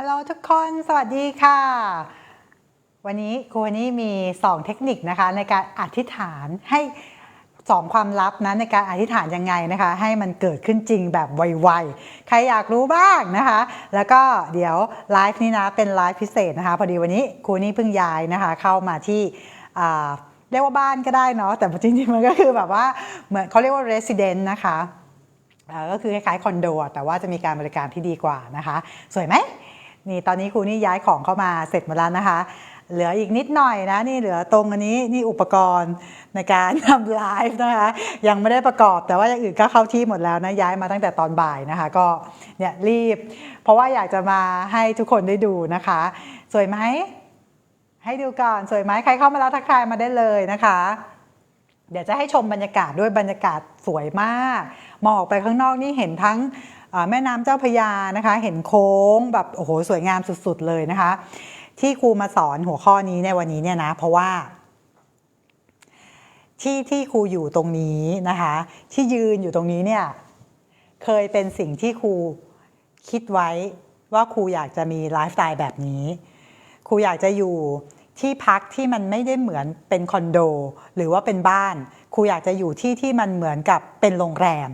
ฮัลโหลทุกคนสวัสดีค่ะ วันนี้ครูวันนี้มี 2 เทคนิคนะคะในการอธิษฐานให้สองความลับนะในการอธิษฐานยังไงนะคะ ให้มันเกิดขึ้นจริงแบบไวๆ ใครอยากรู้บ้างนะคะ แล้วก็เดี๋ยวไลฟ์นี้นะเป็นไลฟ์พิเศษนะคะ พอดีวันนี้ครูนี่เพิ่งย้ายนะคะ เข้ามาที่เรียกว่าบ้านก็ได้เนาะแต่จริงๆมันก็คือแบบว่าเหมือนเขาเรียกว่า resident นะคะก็คือคล้ายๆคอนโดแต่ว่าจะมีการบริการที่ดีกว่านะคะ สวยไหม นี่ตอนนี้ครูนี่ย้ายของเข้ามาเสร็จหมดแล้วนะคะ เหลืออีกนิดหน่อยนะนี่เหลือตรงอันนี้นี่อุปกรณ์ในการทำไลฟ์นะคะยังไม่ได้ประกอบแต่ว่าอย่างอื่นก็เข้าที่หมดแล้วนะย้ายมาตั้งแต่ตอนบ่ายนะคะ ก็เนี่ยรีบ เพราะว่าอยากจะมาให้ทุกคนได้ดูนะคะ สวยไหมให้ดูก่อนสวยไหมใครเข้ามาแล้วทักทายมาได้เลยนะคะ เดี๋ยวจะให้ชมบรรยากาศด้วยบรรยากาศสวยมาก มองออกไปข้างนอกนี่เห็นทั้ง แม่น้ำเจ้าพยานะคะ เห็นโค้งแบบโอ้โหสวยงามสุดๆเลยนะคะ ที่ครูมาสอนหัวข้อนี้ในวันนี้เนี่ยนะเพราะว่าที่ที่ครูอยู่ตรงนี้นะคะ ที่ยืนอยู่ตรงนี้เนี่ยเคยเป็นสิ่งที่ครูคิดไว้ว่าครูอยากจะมีไลฟ์สไตล์แบบนี้ครูอยากจะอยู่ที่พักที่มันไม่ได้เหมือนเป็นคอนโด หรือว่าเป็นบ้านครูอยากจะอยู่ที่ที่มันเหมือนกับเป็นโรงแรม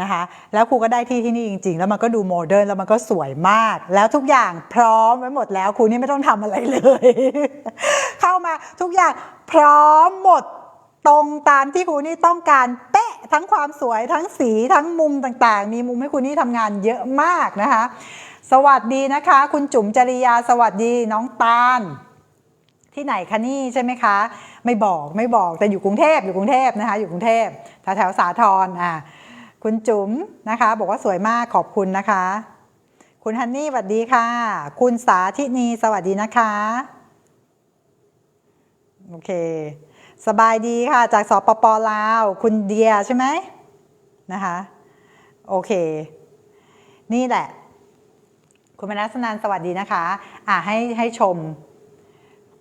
นะคะแล้วครูก็ได้ที่ที่นี่จริง ๆ แล้วมันก็ดูโมเดิร์นแล้วมันก็สวยมาก แล้วทุกอย่างพร้อมไว้หมดแล้วครูนี่ไม่ต้องทำอะไรเลย เข้ามาทุกอย่างพร้อมหมดตรงตามที่ครูนี่ต้องการเป๊ะทั้งความสวยทั้งสีทั้งมุมต่างๆ มีมุมให้ครูนี่ทำงานเยอะมากนะคะ สวัสดีนะคะ คุณจุ๋มจริยาสวัสดีน้องตาลที่ไหนคะนี่ใช่ไหมคะ ไม่บอกไม่บอกแต่อยู่กรุงเทพอยู่กรุงเทพนะคะ อยู่กรุงเทพแถวแถวๆสาทรอะ คุณจุ๋มนะคะ บอกว่าสวยมากขอบคุณนะคะ คุณฮันนี่สวัสดีค่ะ คุณสาธินีสวัสดีนะคะโอเค สบายดีค่ะ จากสปปลาว คุณเดียใช่ไหมนะคะ โอเค นี่แหละ คุณมนัสนันสวัสดีนะคะ อะให้ให้ชม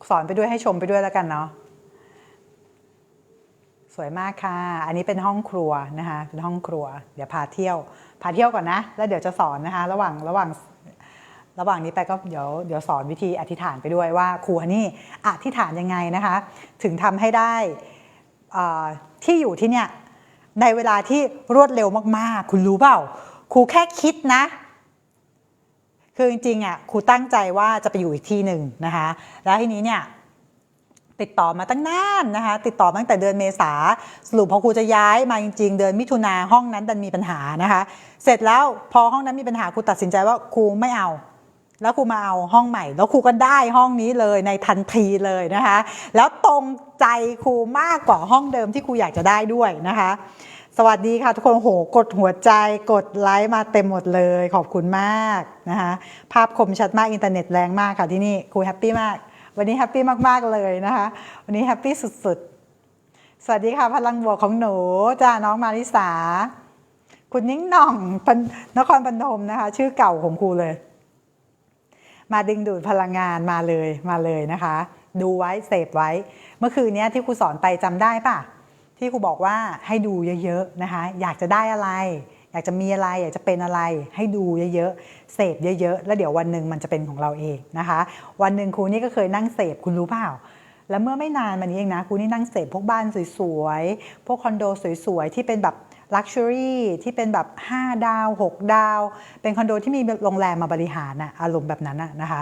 สอนไปด้วยให้ชมไปด้วยแล้วกันเนาะ วยมากค่ะ อันนี้เป็นห้องครัวนะคะ เป็นห้องครัว เดี๋ยวพาเที่ยว พาเที่ยวก่อนนะ แล้วเดี๋ยวจะสอนนะคะ ระหว่าง ระหว่าง ระหว่างนี้ไปก็เดี๋ยว เดี๋ยวสอนวิธีอธิษฐานไปด้วยว่าครูฮันนี่อธิษฐานยังไงนะคะ ถึงทำให้ได้ที่อยู่ที่เนี่ย ในเวลาที่รวดเร็วมากๆ คุณรู้เปล่า ครูแค่คิดนะ คือจริงๆอะ ครูตั้งใจว่าจะไปอยู่อีกที่หนึ่งนะคะ แล้วทีนี้เนี่ย ติดต่อมาตั้งนานนะคะ ติดต่อตั้งแต่เดือนเมษาสรุปพอครูจะย้ายมาจริง ๆ เดือนมิถุนาห้องนั้นดันมีปัญหานะคะ เสร็จแล้วพอห้องนั้นมีปัญหาครูตัดสินใจว่าครูไม่เอาแล้วครูมาเอาห้องใหม่ แล้วครูก็ได้ห้องนี้เลยในทันทีเลยนะคะ แล้วตรงใจครูมากกว่าห้องเดิมที่ครูอยากจะได้ด้วยนะคะ สวัสดีค่ะทุกคนโหกดหัวใจกดไลค์มาเต็มหมดเลย ขอบคุณมากนะคะ ภาพคมชัดมากอินเทอร์เน็ตแรงมากค่ะที่นี่ครูแฮปปี้มาก วันนี้แฮปปี้มาก ๆ เลยนะคะ วันนี้แฮปปี้สุด ๆ สวัสดีค่ะ พลังบวกของหนูจ้าน้องมาริสา คุณนิ้งหน่องนนครพนมนะคะ ชื่อเก่าของครูเลย มาดึงดูดพลังงานมาเลยมาเลยนะคะ ดูไว้เสพไว้ เมื่อคืนนี้ที่ครูสอนไปจำได้ปะที่ครูบอกว่าให้ดูเยอะ ๆ นะคะ อยากจะได้อะไร อยากจะมีอะไรอยากจะเป็นอะไรให้ดูเยอะๆเสพเยอะๆ แล้วเดี๋ยววันหนึ่งมันจะเป็นของเราเองนะคะ วันหนึ่งครูนี่ก็เคยนั่งเสพคุณรู้เปล่าแล้วเมื่อไม่นานมานี้เองนะครูนี่นั่งเสพพวกบ้านสวยๆ พวกคอนโดสวยๆ ที่เป็นแบบลักชัวรี่ที่เป็นแบบ 5 ดาว 6 ดาว เป็นคอนโดที่มีโรงแรมมาบริหารน่ะอารมณ์แบบนั้นน่ะนะคะ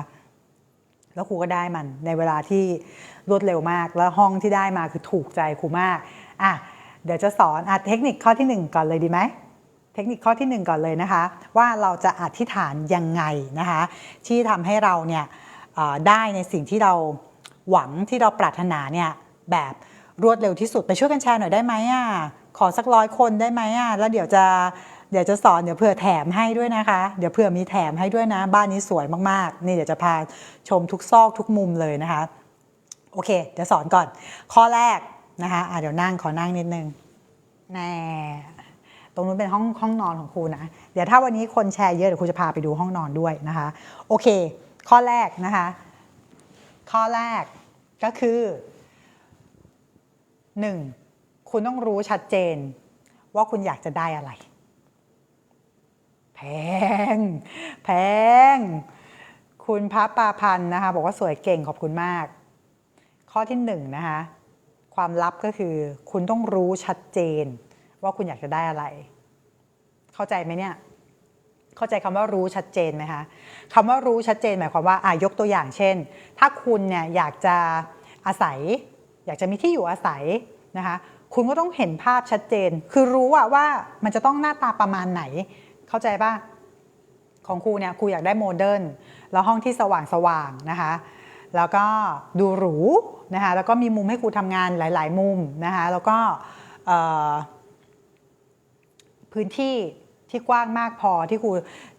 แล้วครูก็ได้มันในเวลาที่รวดเร็วมาก แล้วห้องที่ได้มาคือถูกใจครูมากอะเดี๋ยวจะสอนอะเทคนิคข้อที่ 1 ก่อนเลยดีไหม ทคนิคข้อที่ 1 ก่อนเลยนะคะ ว่าเราจะอธิษฐานยังไงนะคะ ที่ทำให้เราเนี่ยได้ในสิ่งที่เราหวังที่เราปรารถนาเนี่ยแบบรวดเร็วที่สุดไปช่วยกันแชร์หน่อยได้ไหมอะขอสักร้อยคนได้ไหมอะแล้วเดี๋ยวจะเดี๋ยวจะสอนเดี๋ยวเผื่อแถมให้ด้วยนะคะ เดี๋ยวเผื่อมีแถมให้ด้วยนะ บ้านนี้สวยมากๆ นี่เดี๋ยวจะพาชมทุกซอกทุกมุมเลยนะคะ โอเค เดี๋ยวสอนก่อน ข้อแรกนะคะะเดี๋ยวนั่งขอนั่งนิดนึงแน่ ตรงนู้นเป็นห้องห้องนอนของครูนะ เดี๋ยวถ้าวันนี้คนแชร์เยอะเดี๋ยวครูจะพาไปดูห้องนอนด้วยนะคะ โอเค ข้อแรกนะคะ ข้อแรกก็คือ 1. คุณต้องรู้ชัดเจนว่าคุณอยากจะได้อะไร แพง แพง คุณพระปาพันธ์นะคะ บอกว่าสวยเก่งขอบคุณมาก ข้อที่หนึ่งนะคะ ความลับก็คือ คุณต้องรู้ชัดเจน ว่าคุณอยากจะได้อะไร เข้าใจไหมเนี่ย เข้าใจคำว่ารู้ชัดเจนไหมคะคำว่ารู้ชัดเจนหมายความว่าอะยกตัวอย่างเช่น ถ้าคุณเนี่ยอยากจะอาศัย อยากจะมีที่อยู่อาศัยนะคะ คุณก็ต้องเห็นภาพชัดเจน คือรู้อะว่ามันจะต้องหน้าตาประมาณไหน เข้าใจป่ะของครูเนี่ยครูอยากได้โมเดิร์นแล้วห้องที่สว่างสว่างๆนะคะ แล้วก็ดูหรูนะคะแล้วก็มีมุมให้ครูทำงานหลาย ๆ มุมนะคะแล้วก็ พื้นที่ที่กว้างมากพอที่ครู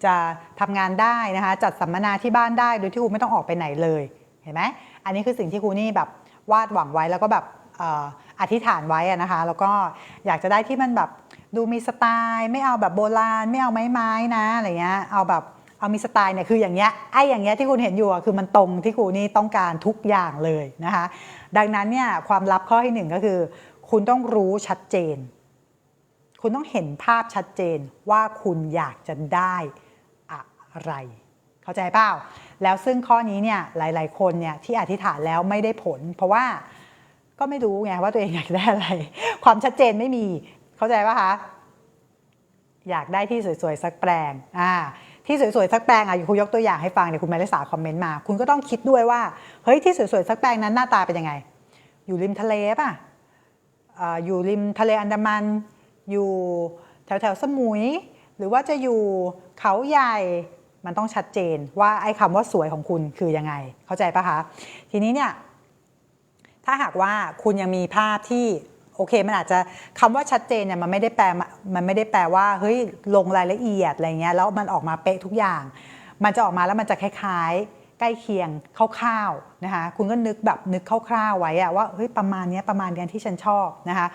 จะทำงานได้นะคะจัดสัมมนาที่บ้านได้โดยที่ครูไม่ต้องออกไปไหนเลยเห็นไหมอันนี้คือสิ่งที่ครูนี่แบบวาดหวังไว้แล้วก็แบบอธิษฐานไว้นะคะแล้วก็อยากจะได้ที่มันแบบดูมีสไตล์ไม่เอาแบบโบราณ ไม่เอาไม้ไม้ๆนะอะไรเงี้ยเอาแบบเอามีสไตล์เนี่ยคืออย่างเงี้ยไอ้อย่างเงี้ยที่คุณเห็นอยู่อะคือมันตรงที่ครูนี่ต้องการทุกอย่างเลยนะคะดังนั้นเนี่ยความลับข้อที่หนึ่งก็คือ คุณต้องรู้ชัดเจน คุณต้องเห็นภาพชัดเจนว่าคุณอยากจะได้อะไร เข้าใจเปล่า แล้วซึ่งข้อนี้เนี่ยหลาย ๆ คนเนี่ยที่อธิษฐานแล้วไม่ได้ผล เพราะว่าก็ไม่รู้ไงว่าตัวเองอยากได้อะไร ความชัดเจนไม่มี เข้าใจป่ะคะ อยากได้ที่สวย ๆ สักแปลงอ่าที่สวย ๆ สักแปลงอะคุณยกตัวอย่างให้ฟังเดี๋ยวคุณแมลิสาคอมเมนต์มา คุณก็ต้องคิดด้วยว่า เฮ้ยที่สวย ๆ สักแปลงนั้นหน้าตาเป็นยังไง อยู่ริมทะเลป่ะอ่ออยู่ริมทะเลอันดามัน อยู่แถวแถวสมุย หรือว่าจะอยู่เขาใหญ่มันต้องชัดเจนว่าไอ้คำว่าสวยของคุณคือยังไง เข้าใจปะคะ ทีนี้เนี่ยถ้าหากว่าคุณยังมีภาพที่โอเคมันอาจจะคำว่าชัดเจนเนี่ยมันไม่ได้แปลมามันไม่ได้แปลว่าเฮ้ยลงรายละเอียดอะไรเงี้ยแล้วมันออกมาเป๊ะทุกอย่าง มันจะออกมาแล้วมันจะคล้ายๆ ใกล้เคียงคร่าวๆนะคะคุณก็นึกแบบนึกคร่าวๆไว้อะว่าเฮ้ยประมาณเนี้ยประมาณเนี้ยที่ฉันชอบนะคะ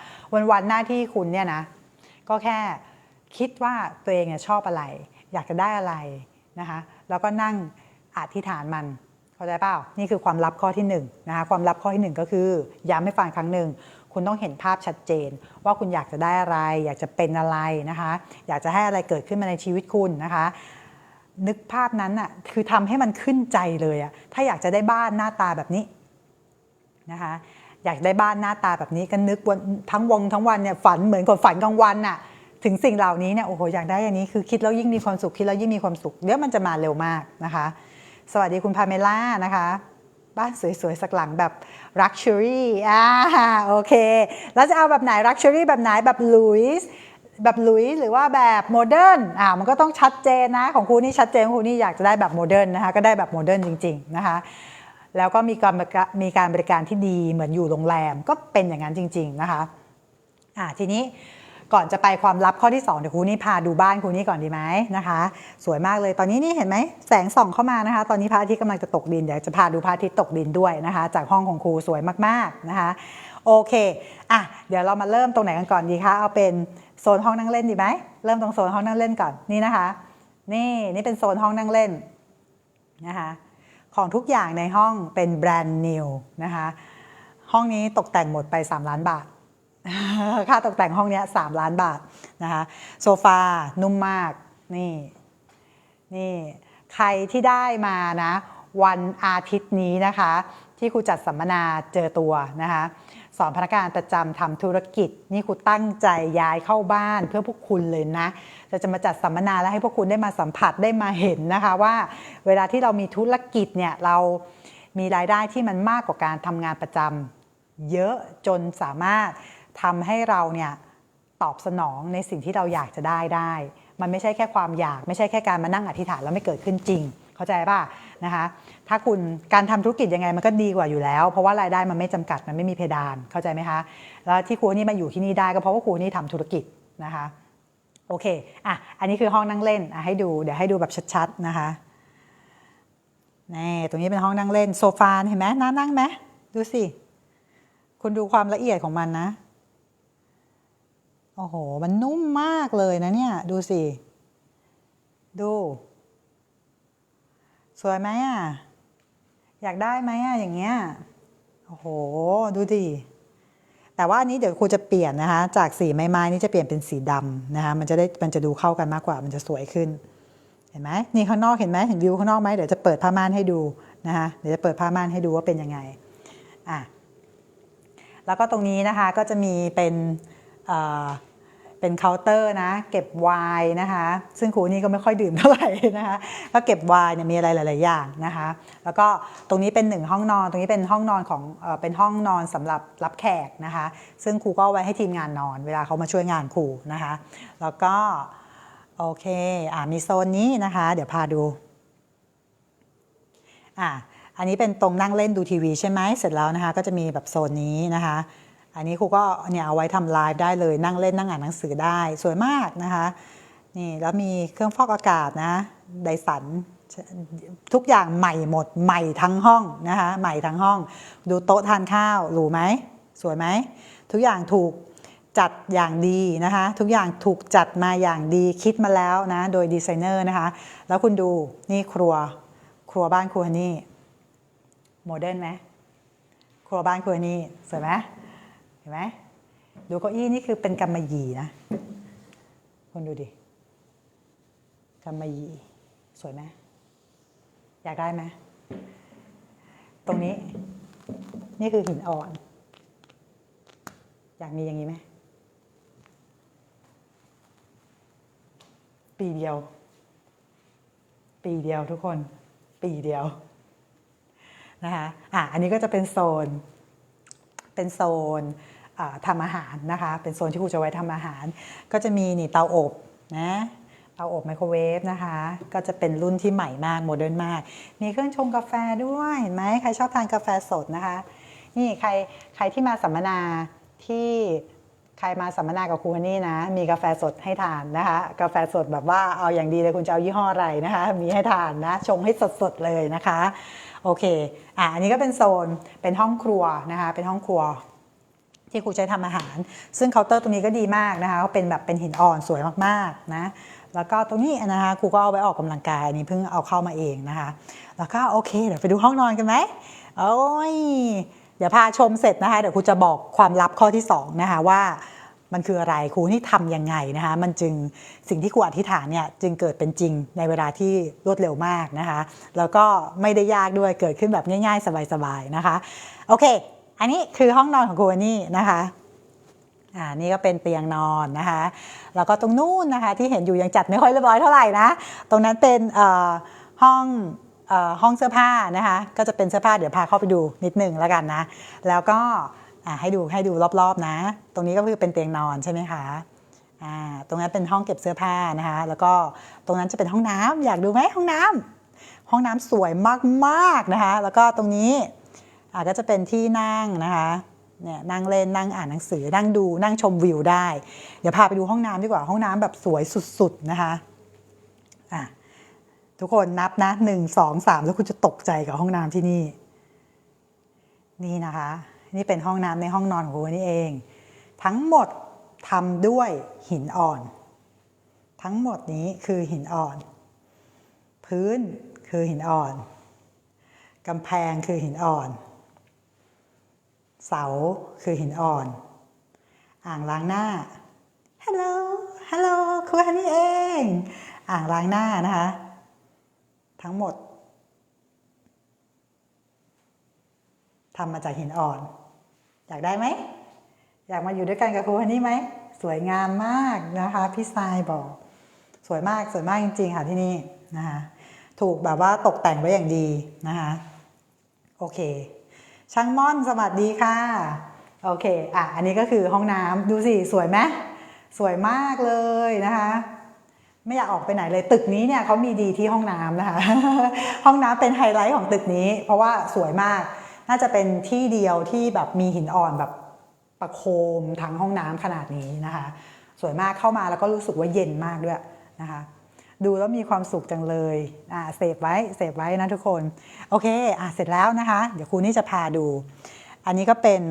วันๆหน้าที่คุณเนี่ยนะ ก็แค่คิดว่าตัวเองเนี่ยชอบอะไร อยากจะได้อะไรนะคะแล้วก็นั่งอธิษฐานมันเข้าใจเปล่านี่คือความลับข้อที่1นงนะคะความลับข้อที่ 1 ก็คือย้ำให้ฟังครั้งหนึ่งคุณต้องเห็นภาพชัดเจน ว่าคุณอยากจะได้อะไร อยากจะเป็นอะไรนะคะ อยากจะให้อะไรเกิดขึ้นมาในชีวิตคุณนะคะ นึกภาพนั้นอะคือทำให้มันขึ้นใจเลยอะถ้าอยากจะได้บ้านหน้าตาแบบนี้นะคะ อยากได้บ้านหน้าตาแบบนี้ก็นึกวันทั้งวงทั้งวันเนี่ยฝันเหมือนกับฝันกลางวันน่ะถึงสิ่งเหล่านี้เนี่ยโอ้โหอยากได้อย่างนี้คือคิดแล้วยิ่งมีความสุขคิดแล้วยิ่งมีความสุขเดี๋ยวมันจะมาเร็วมากนะคะ สวัสดีคุณพาเมล่านะคะ บ้านสวยๆ สักหลังแบบ Luxury อ่าโอเค แล้วจะเอาแบบไหน Luxury แบบไหนแบบลุยส์แบบลุยส์หรือว่าแบบโมเดิร์นอ่ามันก็ต้องชัดเจนนะ ของครูนี่ชัดเจนของครูนี่อยากจะได้แบบโมเดิร์นนะคะก็ได้แบบโมเดิร์นจริง ๆ นะคะ แล้วก็มีการมีการบริการที่ดีเหมือนอยู่โรงแรมก็เป็นอย่างนั้นจริง ๆนะคะอ่าทีนี้ก่อนจะไปความลับข้อที่ 2 เดี๋ยวครูนี่พาดูบ้านครูนี่ก่อนดีไหมนะคะ สวยมากเลยตอนนี้นี่เห็นไหมแสงส่องเข้ามานะคะ ตอนนี้พระอาทิตย์กำลังจะตกดินเดี๋ยวจะพาดูพระอาทิตย์ตกดินด้วยนะคะ จากห้องของครูสวยมากๆนะคะ โอเคอะเดี๋ยวเรามาเริ่มตรงไหนกันก่อนดีคะเอาเป็นโซนห้องนั่งเล่นดีไหมเริ่มตรงโซนห้องนั่งเล่นก่อนนี่นะคะ นี่นี่เป็นโซนห้องนั่งเล่นนะคะ ของทุกอย่างในห้องเป็นแบรนด์นิวนะคะ ห้องนี้ตกแต่งหมดไป 3 ล้านบาท ค่าตกแต่งห้องนี้ย3ล้านบาทนะคะ โซฟานุ่มมาก นี่ นี่ ใครที่ได้มานะ วันอาทิตย์นี้นะคะ ที่ครูจัดสัมมนาเจอตัวนะคะ สอนพนักงานประจำทำธุรกิจ นี่ครูตั้งใจย้ายเข้าบ้านเพื่อพวกคุณเลยนะ จะจะมาจัดสัมมนาแล้วให้พวกคุณได้มาสัมผัสได้มาเห็นนะคะว่า เวลาที่เรามีธุรกิจเนี่ยเรามีรายได้ที่มันมากกว่าการทำงานประจำเยอะจนสามารถทำให้เราเนี่ยตอบสนองในสิ่งที่เราอยากจะได้ได้ มันไม่ใช่แค่ความอยาก ไม่ใช่แค่การมานั่งอธิษฐานแล้วไม่เกิดขึ้นจริง เข้าใจป่ะนะคะ ถ้าคุณการทำธุรกิจยังไงมันก็ดีกว่าอยู่แล้ว เพราะว่ารายได้มันไม่จำกัดมันไม่มีเพดานเข้าใจไหมคะแล้วที่ครูนี่มาอยู่ที่นี่ได้ก็เพราะว่าครูนี่ทำธุรกิจนะคะโอเคอะอันนี้คือห้องนั่งเล่นอะให้ดูเดี๋ยวให้ดูแบบชัดๆนะคะนี่ตรงนี้เป็นห้องนั่งเล่นโซฟาเห็นไหมน่านั่งไหมดูสิคุณดูความละเอียดของมันนะโอ้โห มันนุ่มมากเลยนะเนี่ย ดูสิ ดู สวยไหมอะ อยากได้ไหมอะอย่างเงี้ยโอ้โห ดูดิแต่ว่านี้เดี๋ยวครูจะเปลี่ยนนะคะ จากสีไม้ไม้นี่จะเปลี่ยนเป็นสีดำนะคะ มันจะได้มันจะดูเข้ากันมากกว่า มันจะสวยขึ้น เห็นไหมนี่ข้างนอกเห็นไหมเห็นวิวข้างนอกไหมเดี๋ยวจะเปิดผ้าม่านให้ดูนะคะเดี๋ยวจะเปิดผ้าม่านให้ดูว่าเป็นยังไงอะแล้วก็ตรงนี้นะคะก็จะมีเป็นอ่อ เป็นเคาน์เตอร์นะ เก็บไวน์นะคะ ซึ่งครูนี่ก็ไม่ค่อยดื่มเท่าไหร่นะคะ ก็เก็บไวน์เนี่ยมีอะไรหลาย ๆ อย่างนะคะ แล้วก็ตรงนี้เป็นหนึ่งห้องนอน ตรงนี้เป็นห้องนอนของเป็นห้องนอนสำหรับรับแขกนะคะ ซึ่งครูก็ไว้ให้ทีมงานนอน เวลาเขามาช่วยงานครูนะคะ แล้วก็โอเคอ่ามีโซนนี้นะคะ เดี๋ยวพาดูอ่าอันนี้เป็นตรงนั่งเล่นดูทีวีใช่ไหมเสร็จแล้วนะคะ ก็จะมีแบบโซนนี้นะคะ อันนี้ครูก็เนี่ยเอาไว้ทำไลฟ์ได้เลยนั่งเล่นนั่งอ่านหนังสือได้สวยมากนะคะนี่แล้วมีเครื่องฟอกอากาศนะไดสันทุกอย่างใหม่หมดใหม่ทั้งห้องนะคะใหม่ทั้งห้อง ดูโต๊ะทานข้าวหรูไหมสวยไหมทุกอย่างถูกจัดอย่างดีนะคะทุกอย่างถูกจัดมาอย่างดีคิดมาแล้วนะโดยดีไซเนอร์นะคะแล้วคุณดูนี่ครัวครัวบ้านครัวนี่โมเดิร์นไหมครัวบ้านครัวนี่สวยไหม ห็นไหมดูเก้าอี้นี่คือเป็นกำมหยี่นะคุณดูดิกำมหยี่สวยไหมอยากได้ไหมตรงนี้นี่คือหินอ่อน อยากมีอย่างนี้ไหมปีเดียว ปีเดียวทุกคน ปีเดียวนะคะอะอันนี้ก็จะเป็นโซน เป็นโซน ทำอาหารนะคะ เป็นโซนที่ครูจะไว้ทำอาหาร ก็จะมีนี่เตาอบนะเตาอบไมโครเวฟนะคะ ก็จะเป็นรุ่นที่ใหม่มากโมเดิร์นมาก มีเครื่องชงกาแฟด้วยเห็นไหมใครชอบทานกาแฟสดนะคะ นี่ใครใครที่มาสัมมนาที่ใครมาสัมมนากับครูฮันนี่นะ มีกาแฟสดให้ทานนะคะ กาแฟสดแบบว่าเอาอย่างดีเลยคุณจะเอายี่ห้ออะไรนะคะ มีให้ทานนะชงให้สดๆเลยนะคะ โอเคอะอันนี้ก็เป็นโซนเป็นห้องครัวนะคะ เป็นห้องครัว ที่ครูใช้ทำอาหาร ซึ่งเคาน์เตอร์ตรงนี้ก็ดีมากนะคะก็เป็นแบบเป็นหินอ่อนสวยมากๆนะแล้วก็ตรงนี้นะคะครูก็เอาไว้ออกกำลังกายอันนี้เพิ่งเอาเข้ามาเองนะคะ แล้วก็โอเค เดี๋ยวไปดูห้องนอนกันไหมโอ้ยเดี๋ยวพาชมเสร็จนะคะเดี๋ยวครูจะบอกความลับข้อที่สองนะคะว่ามันคืออะไรครูนี่ทำยังไงนะคะมันจึงสิ่งที่ครูอธิษฐานเนี่ยจึงเกิดเป็นจริงในเวลาที่รวดเร็วมากนะคะ แล้วก็ไม่ได้ยากด้วยเกิดขึ้นแบบง่ายๆ สบายๆนะคะ โอเค อันนี้คือห้องนอนของครูอันนี่นะคะอ่านี่ก็เป็นเตียงนอนนะคะ แล้วก็ตรงนู้นนะคะที่เห็นอยู่ยังจัดไม่ค่อยเรียบร้อยเท่าไหร่นะ ตรงนั้นเป็นเอ่อห้องเอ่อห้องเสื้อผ้านะคะ ก็จะเป็นเสื้อผ้าเดี๋ยวพาเข้าไปดูนิดหนึ่งแล้วกันนะ แล้วก็อ่าให้ดูให้ดูรอบๆนะ ตรงนี้ก็คือเป็นเตียงนอนใช่ไหมคะอ่าตรงนั้นเป็นห้องเก็บเสื้อผ้านะคะ แล้วก็ตรงนั้นจะเป็นห้องน้ำอยากดูไหมห้องน้ำห้องน้ำสวยมากๆนะคะ แล้วก็ตรงนี้ ก็จะเป็นที่นั่งนะคะเนี่ยนั่งเล่นนั่งอ่านหนังสือนั่งดูนั่งชมวิวได้ เดี๋ยวพาไปดูห้องน้ำดีกว่าห้องน้ำแบบสวยสุดๆนะคะอะทุกคนนับนะหนึ่งสองสามแล้วคุณจะตกใจกับห้องน้ำที่นี่ นี่นะคะ นี่เป็นห้องน้ำในห้องนอนของคุณนี่เอง ทั้งหมดทำด้วยหินอ่อน ทั้งหมดนี้คือหินอ่อน พื้นคือหินอ่อนกำแพงคือหินอ่อน เสาคือหินอ่อน อ่างล้างหน้าฮัลโหลฮัลโหลครูฮันนี่เอง อ่างล้างหน้านะคะ ทั้งหมดทำมาจากหินอ่อน อยากได้ไหม อยากมาอยู่ด้วยกันกับครูฮันนี่ไหม สวยงามมากนะคะ พี่ทรายบอก สวยมากสวยมากจริง ๆ ค่ะที่นี่นะคะ ถูกแบบว่าตกแต่งไว้อย่างดีนะคะ โอเค ช่างม่อนสวัสดีค่ะ โอเค อะ อันนี้ก็คือห้องน้ำดูสิ สวยไหมสวยมากเลยนะคะ ไม่อยากออกไปไหนเลยตึกนี้เนี่ยเขามีดีที่ห้องน้ำนะคะ ห้องน้ำเป็นไฮไลท์ของตึกนี้ เพราะว่าสวยมาก น่าจะเป็นที่เดียวที่แบบมีหินอ่อนแบบประโคมทั้งห้องน้ำขนาดนี้นะคะ สวยมากเข้ามาแล้วก็รู้สึกว่าเย็นมากด้วยนะคะ ดูแล้วมีความสุขจังเลยอ่าเสพไว้เสพไว้นะทุกคน โอเคอ่าเสร็จแล้วนะคะ เดี๋ยวครูนี่จะพาดู อันนี้ก็เป็น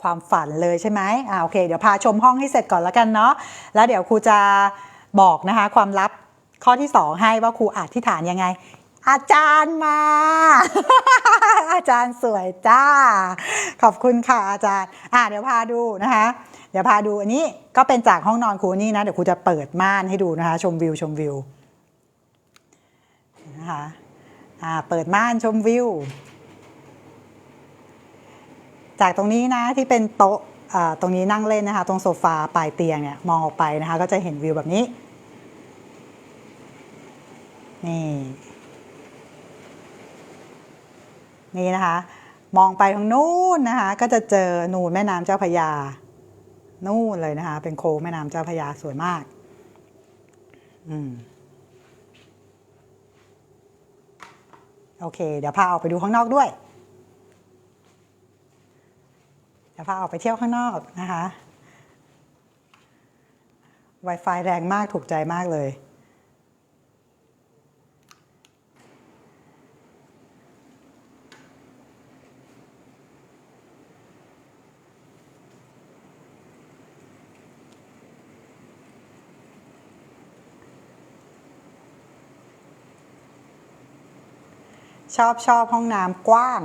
ความฝันเลยใช่ไหมอ่าโอเค เดี๋ยวพาชมห้องให้เสร็จก่อนแล้วกันเนาะ แล้วเดี๋ยวครูจะบอกนะคะ ความลับข้อที่สองให้ว่าครูอธิษฐานยังไง อาจารย์มา อาจารย์สวยจ้า ขอบคุณค่ะอาจารย์ อ่าเดี๋ยวพาดูนะคะ เดี๋ยวพาดูอันนี้ก็เป็นจากห้องนอนครูนี่นะ เดี๋ยวครูจะเปิดม่านให้ดูนะคะ ชมวิวชมวิวนะคะอ่าเปิดม่านชมวิว จากตรงนี้นะที่เป็นโต๊ะตรงนี้นั่งเล่นนะคะ ตรงโซฟาปลายเตียงเนี่ยมองออกไปนะคะ ก็จะเห็นวิวแบบนี้นี่ นี่นะคะ มองไปทางนู้นนะคะ ก็จะเจอนูนแม่น้ำเจ้าพยา นู่นเลยนะคะ เป็นโค้งแม่น้ำเจ้าพยาสวยมาก อืมโอเค เดี๋ยวพาออกไปดูข้างนอกด้วย เดี๋ยวพาออกไปเที่ยวข้างนอกนะคะ Wi-Fi แรงมากถูกใจมากเลย ชอบชอบห้องน้ำกว้าง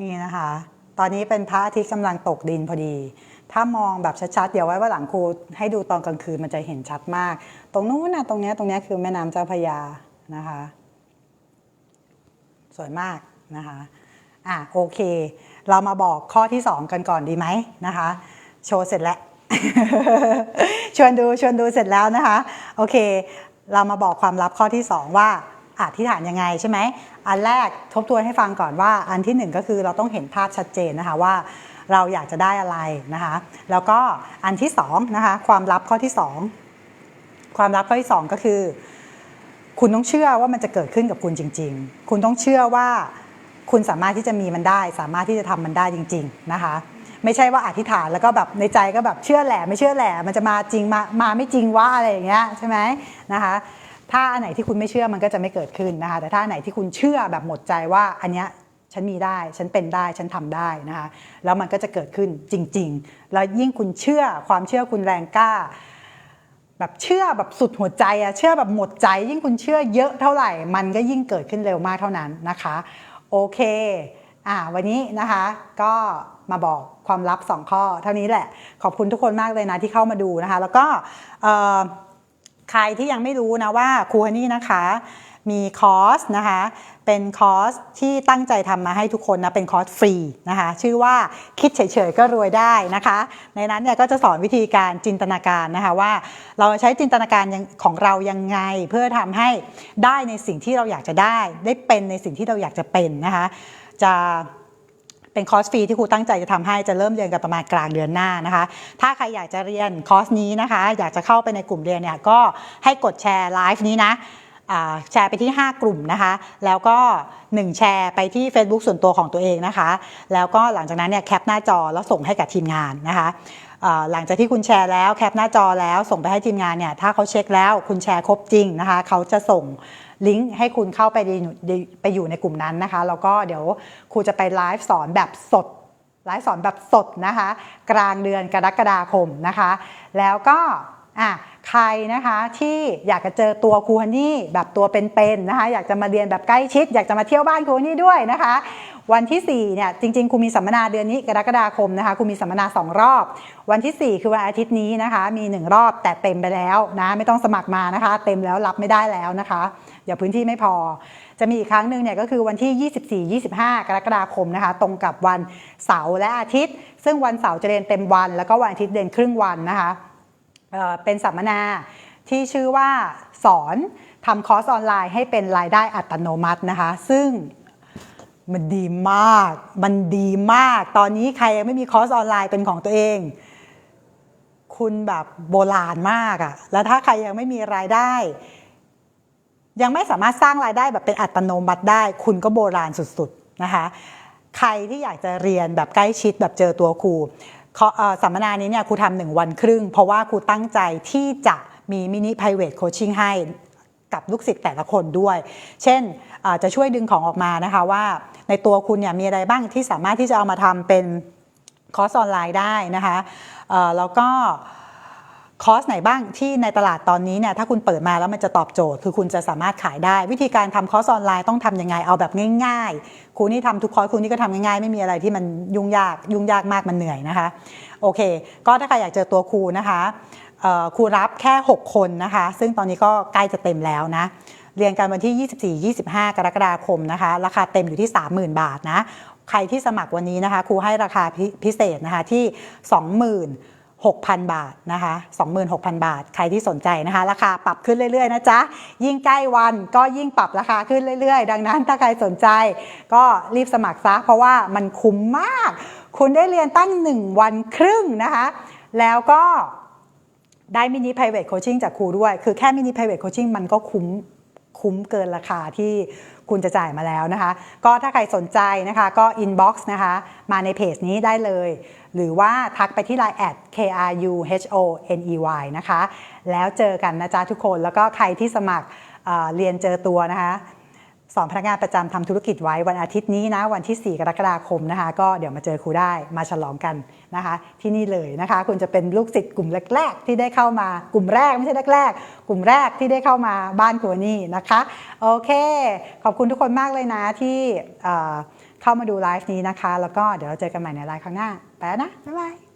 นี่นะคะ ตอนนี้เป็นพระอาทิตย์กำลังตกดินพอดี ถ้ามองแบบชัดๆ เดี๋ยวไว้ว่าหลังครูให้ดูตอนกลางคืนมันจะเห็นชัดมาก ตรงนู้นนะตรงนี้ตรงนี้คือแม่น้ำเจ้าพยานะคะ สวยมากนะคะ อะโอเค เรามาบอกข้อที่ 2 กันก่อนดีไหมนะคะ โชว์เสร็จแล้วชวนดูชวนดูเสร็จแล้วนะคะ โอเค เรามาบอกความลับข้อที่ 2 ว่าอธิษฐานยังไงใช่ไหม อันแรกทบทวนให้ฟังก่อนว่า อันที่หนึ่งก็คือเราต้องเห็นภาพชัดเจนนะคะว่าเราอยากจะได้อะไรนะคะ แล้วก็อันที่สองนะคะความลับข้อที่สองความลับข้อที่สองก็คือ คุณต้องเชื่อว่ามันจะเกิดขึ้นกับคุณจริง ๆ คุณต้องเชื่อว่า คุณสามารถที่จะมีมันได้ สามารถที่จะทำมันได้จริง ๆนะคะ ไม่ใช่ว่าอธิษฐานแล้วก็แบบในใจก็แบบเชื่อแหละไม่เชื่อแหละมันจะมาจริงมามาไม่จริงว่าอะไรอย่างเงี้ยใช่ไหมนะคะถ้าอันไหนที่คุณไม่เชื่อมันก็จะไม่เกิดขึ้นนะคะ แต่ถ้าอันไหนที่คุณเชื่อแบบหมดใจว่าอันเนี้ยฉันมีได้ ฉันเป็นได้ ฉันทำได้นะคะ แล้วมันก็จะเกิดขึ้นจริง ๆ แล้วยิ่งคุณเชื่อความเชื่อคุณแรงกล้า แบบเชื่อแบบสุดหัวใจอะเชื่อแบบหมดใจ ยิ่งคุณเชื่อเยอะเท่าไหร่ มันก็ยิ่งเกิดขึ้นเร็วมากเท่านั้นนะคะ โอเคอ่าวันนี้นะคะก็มาบอกความลับ 2 ข้อ เท่านี้แหละ ขอบคุณทุกคนมากเลยนะที่เข้ามาดูนะคะ แล้วก็ใครที่ยังไม่รู้นะว่าครูฮันนี่นะคะมีคอร์สนะคะ เป็นคอร์สที่ตั้งใจทำมาให้ทุกคนนะเป็นคอร์สฟรีนะคะชื่อว่าคิดเฉยๆก็รวยได้นะคะ ในนั้นเนี่ยก็จะสอนวิธีการจินตนาการนะคะว่า เราใช้จินตนาการของเรายังไงเพื่อทำให้ได้ในสิ่งที่เราอยากจะได้ ได้เป็นในสิ่งที่เราอยากจะเป็นนะคะจะเป็นคอร์สฟรีที่ครูตั้งใจจะทำให้จะเริ่มเรียนกันประมาณกลางเดือนหน้านะคะ ถ้าใครอยากจะเรียนคอร์สนี้นะคะ อยากจะเข้าไปในกลุ่มเรียนเนี่ยก็ให้กดแชร์ไลฟ์นี้นะ แชร์ไปที่ 5 กลุ่มนะคะ แล้วก็ 1 แชร์ไปที่ Facebook ส่วนตัวของตัวเองนะคะ แล้วก็หลังจากนั้นเนี่ยแคปหน้าจอแล้วส่งให้กับทีมงานนะคะหลังจากที่คุณแชร์แล้วแคปหน้าจอแล้วส่งไปให้ทีมงานเนี่ยถ้าเขาเช็คแล้วคุณแชร์ครบจริงนะคะเขาจะส่งลิงก์ให้คุณเข้าไปไปอยู่ในกลุ่มนั้นนะคะ แล้วก็เดี๋ยวครูจะไปไลฟ์สอนแบบสดไลฟ์สอนแบบสดนะคะ กลางเดือนกรกฎาคมนะคะ แล้วก็อะ ใครนะคะที่อยากจะเจอตัวครูฮันนี่แบบตัวเป็นๆนะคะ อยากจะมาเรียนแบบใกล้ชิด อยากจะมาเที่ยวบ้านครูฮันนี่ด้วยนะคะ วันที่4เนี่ยจริงๆครูมีสัมมนาเดือนนี้กรกฎาคมนะคะครูมีสัมมนา 2 รอบ วันที่ 4 คือวันอาทิตย์นี้นะคะ มี 1 รอบแต่เต็มไปแล้วนะไม่ต้องสมัครมานะคะ เต็มแล้วรับไม่ได้แล้วนะคะเดี๋ยวพื้นที่ไม่พอ จะมีอีกครั้งหนึ่งเนี่ยก็คือวันที่ 24-25 กรกฎาคมนะคะ ตรงกับวันเสาร์และอาทิตย์ ซึ่งวันเสาร์จะเรียนเต็มวัน แล้วก็วันอาทิตย์เรียนครึ่งวันนะคะ เป็นสัมมนาที่ชื่อว่าสอนทำคอร์สออนไลน์ให้เป็นรายได้อัตโนมัตินะคะ ซึ่งมันดีมาก มันดีมาก ตอนนี้ใครยังไม่มีคอร์สออนไลน์เป็นของตัวเอง คุณแบบโบราณมากอะแล้วถ้าใครยังไม่มีรายได้ ยังไม่สามารถสร้างรายได้แบบเป็นอัตโนมัติได้ คุณก็โบราณสุดๆนะคะ ใครที่อยากจะเรียนแบบใกล้ชิดแบบเจอตัวครู สัมมนานี้เนี่ยครูทำหนึ่งวันครึ่ง เพราะว่าครูตั้งใจที่จะมีมินิ private coaching ให้กับลูกศิษย์แต่ละคนด้วย เช่นจะช่วยดึงของออกมานะคะว่าในตัวคุณเนี่ยมีอะไรบ้างที่สามารถที่จะเอามาทำเป็นคอร์สออนไลน์ได้นะคะแล้วก็ คอร์สไหนบ้างที่ในตลาดตอนนี้เนี่ยถ้าคุณเปิดมาแล้วมันจะตอบโจทย์ คือคุณจะสามารถขายได้ วิธีการทำคอร์สออนไลน์ต้องทำยังไงเอาแบบง่ายๆครูนี่ทำทุกคอร์สครูนี่ก็ทำง่ายๆ ไม่มีอะไรที่มันยุ่งยากยุ่งยากมากมันเหนื่อยนะคะโอเค ก็ถ้าใครอยากเจอตัวครูนะคะครูรับแค่ 6 คนนะคะ ซึ่งตอนนี้ก็ใกล้จะเต็มแล้วนะเรียนกันวันที่ 24-25 กรกฎาคมนะคะ ราคาเต็มอยู่ที่ 30,000 บาทนะ ใครที่สมัครวันนี้นะคะ ครูให้ราคาพิพิเศษนะคะที่ 6,000 บาทนะคะ 26,000 บาท ใครที่สนใจนะคะ ราคาปรับขึ้นเรื่อยๆนะจ๊ะ ยิ่งใกล้วันก็ยิ่งปรับราคาขึ้นเรื่อยๆ ดังนั้นถ้าใครสนใจ ก็รีบสมัครซะ เพราะว่ามันคุ้มมาก คุณได้เรียนตั้ง 1 วันครึ่งนะคะ แล้วก็ได้มินิ private coaching จากครูด้วย คือแค่มินิ private coaching มันก็คุ้ม คุ้มเกินราคาที่คุณจะจ่ายมาแล้วนะคะ ก็ถ้าใครสนใจนะคะก็ inbox นะคะ มาในเพจนี้ได้เลย หรือว่าทักไปที่ line at kruhoney นะคะ แล้วเจอกันนะจ๊ะทุกคนแล้วก็ใครที่สมัครเเรียนเจอตัวนะคะ สอนพนักงานประจำทำธุรกิจไว้วันอาทิตย์นี้นะวันที่ 4 กรกฎาคมนะคะ ก็เดี๋ยวมาเจอครูได้มาฉลองกันนะคะ ที่นี่เลยนะคะ คุณจะเป็นลูกศิษย์กลุ่มแรก ๆ ที่ได้เข้ามากลุ่มแรกไม่ใช่แรกๆกลุ่มแรกที่ได้เข้ามาบ้านครูนี่นะคะโอเค ขอบคุณทุกคนมากเลยนะที่เข้ามาดูไลฟ์นี้นะคะ แล้วก็เดี๋ยวเราเจอกันใหม่ในไลฟ์ครั้งหน้าไปนะบ๊ายบาย